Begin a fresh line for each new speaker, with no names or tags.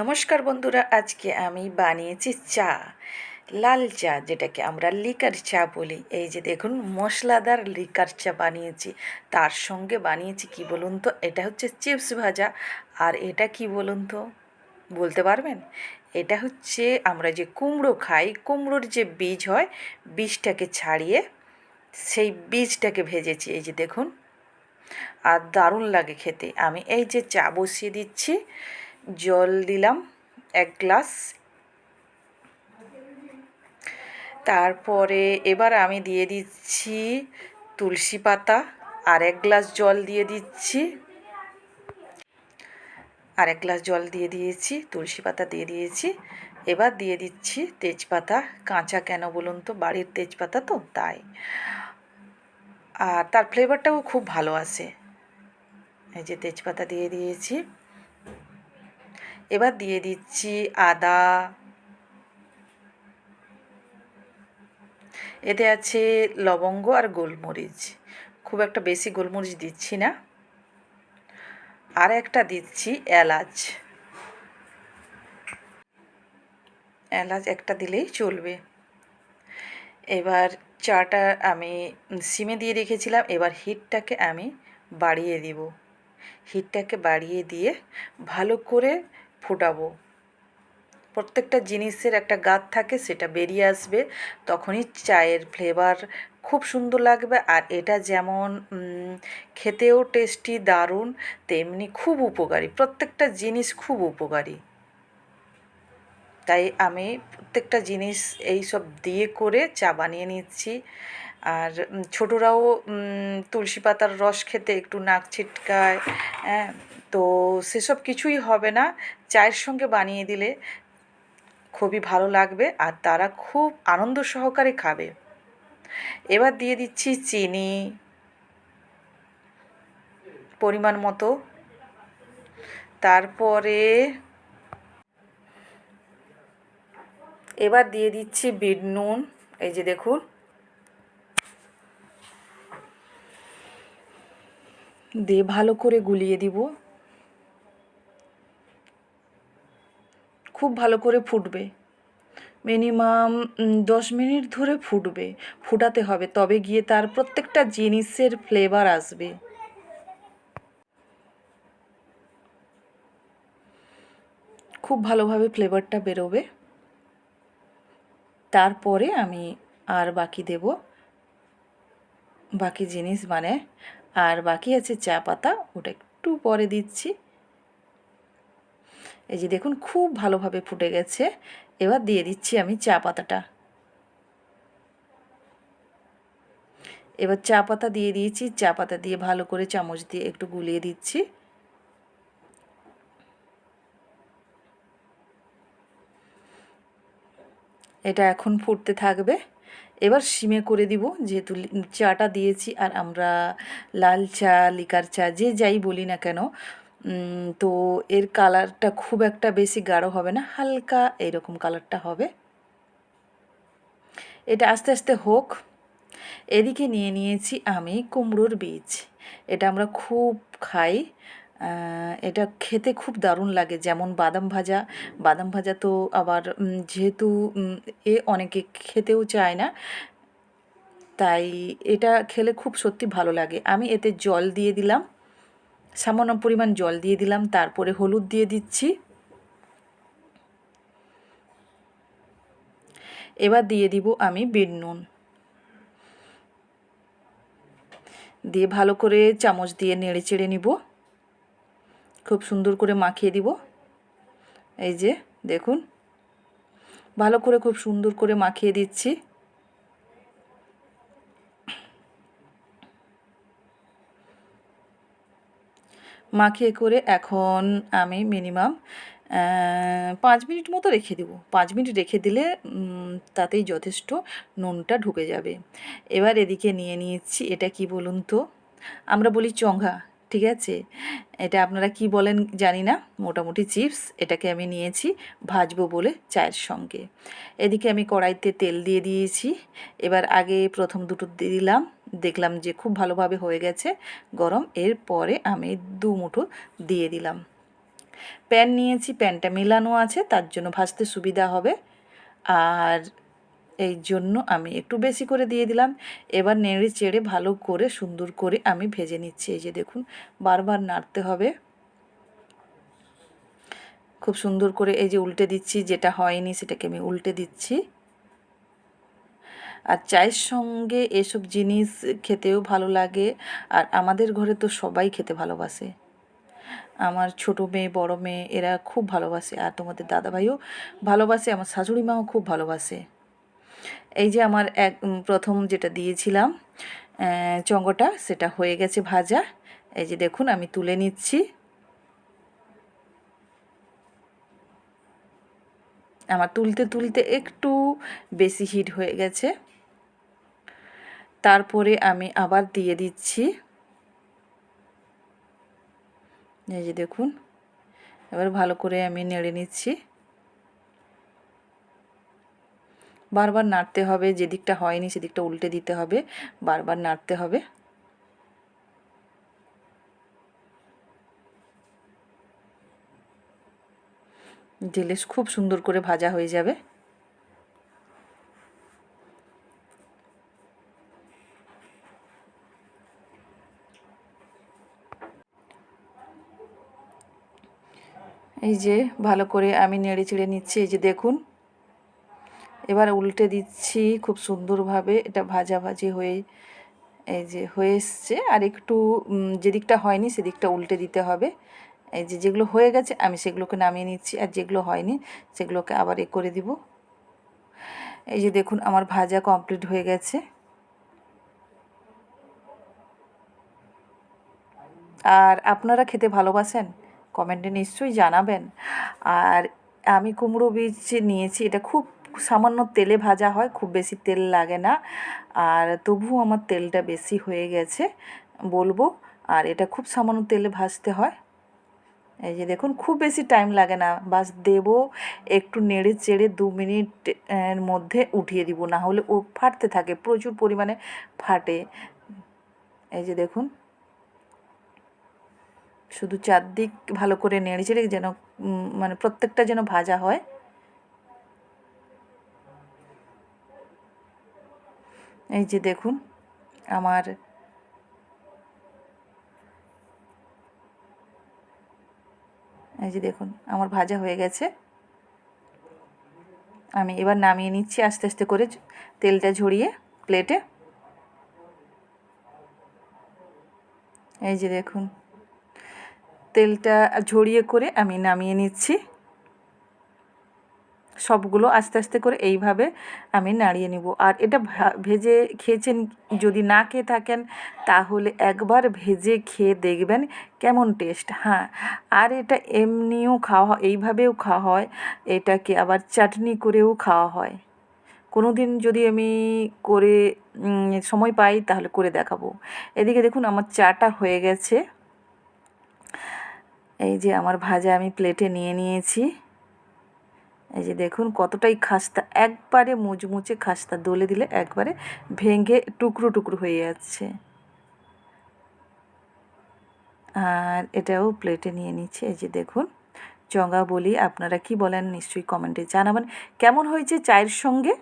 নমস্কার বন্ধুরা, আজকে আমি বানিয়েছি চা, লাল চা যেটাকে আমরা লিকার চা বলি। এই যে দেখুন, মশলাদার লিকার চা বানিয়েছি। তার সঙ্গে বানিয়েছি কি বলুন তো? এটা হচ্ছে চিপস ভাজা। আর এটা কি বলুন তো? বলতে পারবেন? এটা হচ্ছে আমরা যে কুমড়ো খাই, কুমড়োর যে বীজ হয়, বীজটাকে ছাড়িয়ে সেই বীজটাকে ভেজেছি। এই যে দেখুন, আর দারুণ লাগে খেতে। আমি এই যে চা বসিয়ে দিচ্ছি। জল দিলাম এক গ্লাস। তারপরে এবার আমি দিয়ে দিচ্ছি তুলসী পাতা, আর এক গ্লাস জল দিয়ে দিচ্ছি। আর এক গ্লাস জল দিয়ে দিয়েছি, তুলসী পাতা দিয়ে দিয়েছি। এবার দিয়ে দিচ্ছি তেজপাতা, কাঁচা কেন বলুন তো, বাড়ির তেজপাতা তো, তাই। আর তার ফ্লেভারটাও খুব ভালো আসে এই যে তেজপাতা দিয়ে দিয়েছি। এবার দিয়ে দিচ্ছি আদা। এতে আছে লবঙ্গ আর গোলমরিচ। খুব একটা বেশি গোলমরিচ দিচ্ছি না। আর একটা দিচ্ছি এলাচ। এলাচ একটা দিলেই চলবে। এবার চাটা আমি সিমে দিয়ে রেখেছিলাম, এবার হিটটাকে আমি বাড়িয়ে দিব। হিটটাকে বাড়িয়ে দিয়ে ভালো করে ফোটাবো। প্রত্যেকটা জিনিসের একটা গাত থাকে, সেটা বেরিয়ে আসবে, তখনই চায়ের ফ্লেভার খুব সুন্দর লাগবে। আর এটা যেমন খেতেও টেস্টি দারুণ, তেমনি খুব উপকারী। প্রত্যেকটা জিনিস খুব উপকারী। তাই আমি প্রত্যেকটা জিনিস এই সব দিয়ে করে চা বানিয়ে নিচ্ছি। আর ছোটরাও তুলসী পাতার রস খেতে একটু নাক ছিটকায় হ্যাঁ তো সেসব কিছুই হবে না। চায়ের সঙ্গে বানিয়ে দিলে খুবই ভালো লাগবে আর তারা খুব আনন্দ সহকারে খাবে। এবার দিয়ে দিচ্ছি চিনি। পরিমাণ মতো। তারপরে এবার দিয়ে দিচ্ছি বিট নুন। এই যে দেখুন দিয়ে ভালো করে গুলিয়ে দিব। খুব ভালো করে ফুটবে। মিনিমাম দশ মিনিট ধরে ফুটবে। ফুটাতে হবে, তবে গিয়ে তার প্রত্যেকটা জিনিসের ফ্লেভার আসবে। খুব ভালোভাবে ফ্লেভারটা বেরোবে। তারপরে আমি আর বাকি দেব। বাকি জিনিস মানে আর বাকি আছে চা পাতা, ওটা একটু পরে দিচ্ছি। এই যে দেখুন, খুব ভালোভাবে ফুটে গেছে। এবার দিয়ে দিচ্ছি আমি চা পাতাটা। এবার চা পাতা দিয়ে দিয়েছি, চা পাতা দিয়ে ভালো করে চামচ দিয়ে একটু গুলিয়ে দিচ্ছি। এটা এখন ফুটতে থাকবে। এবার সিমে করে দিব, যেহেতু চাটা দিয়েছি আর আমরা লাল চা, লিকার চা, যে যাই বলি না কেন তো এর কালারটা খুব একটা বেশি গাঢ় হবে না, হালকা এইরকম কালারটা হবে। এটা আস্তে আস্তে হোক। এদিকে নিয়ে নিয়েছি আমি কুমড়োর বীজ। এটা আমরা খুব খাই। এটা খেতে খুব দারুণ লাগে। যেমন বাদাম ভাজা বাদাম ভাজা তো আবার যেহেতু এ অনেকে খেতেও চায় না, তাই এটা খেলে খুব সত্যি ভালো লাগে। আমি এতে জল দিয়ে দিলাম, সামান্য পরিমাণ জল দিয়ে দিলাম, তারপরে হলুদ দিয়ে দিচ্ছি। এবার দিয়ে দিব আমি বিট নুন। দিয়ে ভালো করে চামচ দিয়ে নেড়ে চেড়ে নিব। খুব সুন্দর করে মাখিয়ে দিব। এই যে, দেখুন। ভালো করে খুব সুন্দর করে মাখিয়ে দিচ্ছি। মাখিয়ে করে এখন আমি মিনিমাম পাঁচ মিনিট মতো রেখে দেবো। পাঁচ মিনিট রেখে দিলে তাতেই যথেষ্ট নুনটা ঢুকে যাবে। এবার এদিকে নিয়ে নিয়েছি, এটা কি বলুন তো? আমরা বলি চঙ্ঘা ঠিক আছে? এটা আপনারা কি বলেন জানি না। মোটামুটি চিপস এটাকে আমি নিয়েছি ভাজবো বলে চায়ের সঙ্গে। এদিকে আমি কড়াইতে তেল দিয়ে দিয়েছি। এবার আগে প্রথম দুটো দিয়ে দিলাম। দেখলাম যে খুব ভালোভাবে হয়ে গেছে। গরম। এরপরে আমি দু মুঠো দিয়ে দিলাম। প্যান নিয়েছি। প্যানটা মেলানো আছে। তার জন্য ভাজতে সুবিধা হবে। আর এই জন্য আমি একটু বেশি করে দিয়ে দিলাম। এবার নেড়ে চেড়ে ভালো করে সুন্দর করে আমি ভেজে নিচ্ছি। এই যে দেখুন, বারবার নাড়তে হবে। খুব সুন্দর করে এই যে উল্টে দিচ্ছি, যেটা হয়নি সেটাকে আমি উল্টে দিচ্ছি। আর চায়ের সঙ্গে এসব জিনিস খেতেও ভালো লাগে। আর আমাদের ঘরে তো সবাই খেতে ভালোবাসে। আমার ছোট মেয়ে, বড় মেয়ে, এরা খুব ভালোবাসে। আর তোমাদের দাদাভাইও ভালোবাসে, আমার শাশুড়ি মাও খুব ভালোবাসে। এই যে আমার এক প্রথম যেটা দিয়েছিলাম চঙ্গটা, সেটা হয়ে গেছে ভাজা। এই যে দেখুন, আমি তুলে নিচ্ছি। আমার তুলতে তুলতে একটু বেশি হিট হয়ে গেছে। তারপরে আমি আবার দিয়ে দিচ্ছি। এই যে দেখুন, এবার ভালো করে আমি নেড়ে নিচ্ছি। বারবার নাড়তে হবে, যেদিকটা হয়নি সেদিকটা উল্টে দিতে হবে, বারবার নাড়তে হবে। দিলে খুব সুন্দর করে ভাজা হয়ে যাবে। এই যে ভালো করে আমি নেড়ে চেড়ে নিচ্ছি, এই যে দেখুন। এবার উল্টে দিচ্ছি খুব সুন্দরভাবে। এটা ভাজা ভাজি হয়ে, এই যে হয়ে এসছে। আর একটু যেদিকটা হয়নি সেদিকটা উল্টে দিতে হবে। এই যে যেগুলো হয়ে গেছে আমি সেগুলোকে নামিয়ে নিচ্ছি। আর যেগুলো হয়নি সেগুলোকে আবার এ করে দিব। এই যে দেখুন আমার ভাজা কমপ্লিট হয়ে গেছে। আর আপনারা খেতে ভালোবাসেন? কমেন্টে নিশ্চয়ই জানাবেন। আর আমি কুমড়ো বীজ নিয়েছি, এটা খুব সামান্য তেলে ভাজা হয়, খুব বেশি তেল লাগে না। আর তবুও আমার তেলটা বেশি হয়ে গেছে, বলব। আর এটা খুব সামান্য তেলে ভাজতে হয়। এই যে দেখুন, খুব বেশি টাইম লাগে না। বাস দেব, একটু নেড়ে চেড়ে দু মিনিট, এর মধ্যে উঠিয়ে দিব। না হলে ও ফাটতে থাকে, প্রচুর পরিমাণে ফাটে। এই যে দেখুন। শুধু চারদিক ভালো করে নেড়ে চেড়ে যেন মানে প্রত্যেকটা যেন ভাজা হয়। এই যে দেখুন, আমার এই যে দেখুন, আমার ভাজা হয়ে গেছে। আমি এবার নামিয়ে নিচ্ছি আস্তে আস্তে করে তেলটা ঝরিয়ে প্লেটে। এই যে দেখুন, তেলটা ঝরিয়ে করে আমি নামিয়ে নিচ্ছি। সবগুলো আস্তে আস্তে করে এইভাবে আমি নাড়িয়ে নিব। আর এটা ভেজে খেয়েছেন যদি না খেয়ে থাকেন, তাহলে একবার ভেজে খেয়ে দেখবেন কেমন টেস্ট হ্যাঁ আর এটা এমনিও খাওয়া হয় এইভাবেও খাওয়া হয়, এটাকে আবার চাটনি করেও খাওয়া হয়। কোনো দিন যদি আমি করে সময় পাই, তাহলে করে দেখাবো। এদিকে দেখুন আমার চাটা হয়ে গেছে। এই যে আমার ভাজা আমি প্লেটে নিয়ে নিয়েছি। এই যে দেখুন কতটাই খাস্তা, একবারে মুচমুচে খাস্তা, দলে দিলে একবারে ভেঙে টুকরো টুকরো হয়ে যাচ্ছে। আর এটাও প্লেটে নিয়ে নিচ্ছে, এই যে দেখুন। চঙ্গা বলি, আপনারা কি বলেন নিশ্চয়ই কমেন্টে জানাবেন। কেমন হয়েছে চায়ের সঙ্গে?